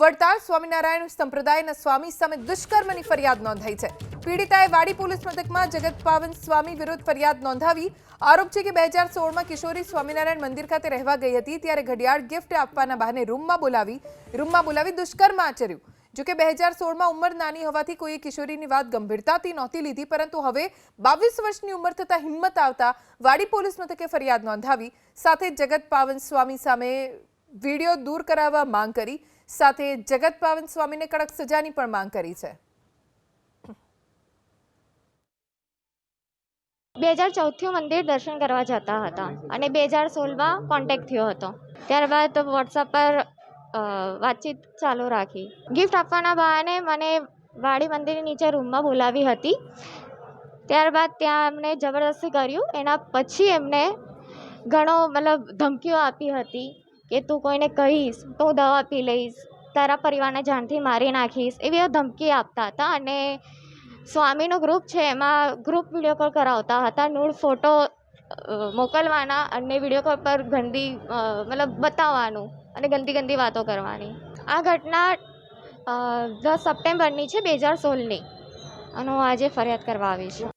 વડતાલ સ્વામિનારાયણ સંપ્રદાયના સ્વામી સામે દુષ્કર્મની ફરિયાદ નોંધાઈ છે. પીડિતાએ વાડી પોલીસ મથકમાં જગત પાવન સ્વામી વિરુદ્ધ ફરિયાદ નોંધાવી. આરોપ છે કે બે હજાર સોળમાં કિશોરી સ્વામિનારાયણ મંદિર ખાતે રહેવા ગઈ હતી, ત્યારે ઘડિયાળ ગિફ્ટ આપવાના બહાને રૂમમાં બોલાવી રૂમમાં બોલાવી દુષ્કર્મ આચર્યું. જોકે બે હજાર સોળમાં ઉંમર નાની હોવાથી કોઈએ કિશોરીની વાત ગંભીરતાથી નહોતી લીધી, પરંતુ હવે બાવીસ વર્ષની ઉંમર થતાં હિંમત આવતા વાડી પોલીસ મથકે ફરિયાદ નોંધાવી. સાથે જગત પાવન સ્વામી સામે વીડિયો દૂર કરાવવા માંગ કરી. સાથે જગત પાવન સ્વામીને કડક સજાની પણ માંગ કરી છે. બે હજાર ચૌદથી મંદિર દર્શન કરવા જતા હતા અને બે હજાર સોળમાં કોન્ટેક્ટ થયો હતો. ત્યારબાદ વોટ્સઅપ પર વાતચીત ચાલુ રાખી. ગિફ્ટ આપવાના બહાને મને વાડી મંદિરની નીચે રૂમમાં બોલાવી હતી. ત્યારબાદ ત્યાં એમણે જબરદસ્તી કર્યું. એના પછી એમને ઘણો મતલબ ધમકીઓ આપી હતી. કે તું કોઈને કહીશ, તો દવા પી લઈશ, તારા પરિવારને જાનથી મારી નાખીશ, એવી ધમકી આપતા હતા. અને સ્વામીનું ગ્રુપ છે, એમાં ગ્રુપ વીડિયો કોલ કરાવતા હતા. નૂળ ફોટો મોકલવાના અને વીડિયો કોલ પર ગંદી મતલબ બતાવવાનું અને ગંદી ગંદી વાતો કરવાની. આ ઘટના દસ સપ્ટેમ્બરની છે, બે હજાર સોળની. અને હું આજે ફરિયાદ કરવા આવી છું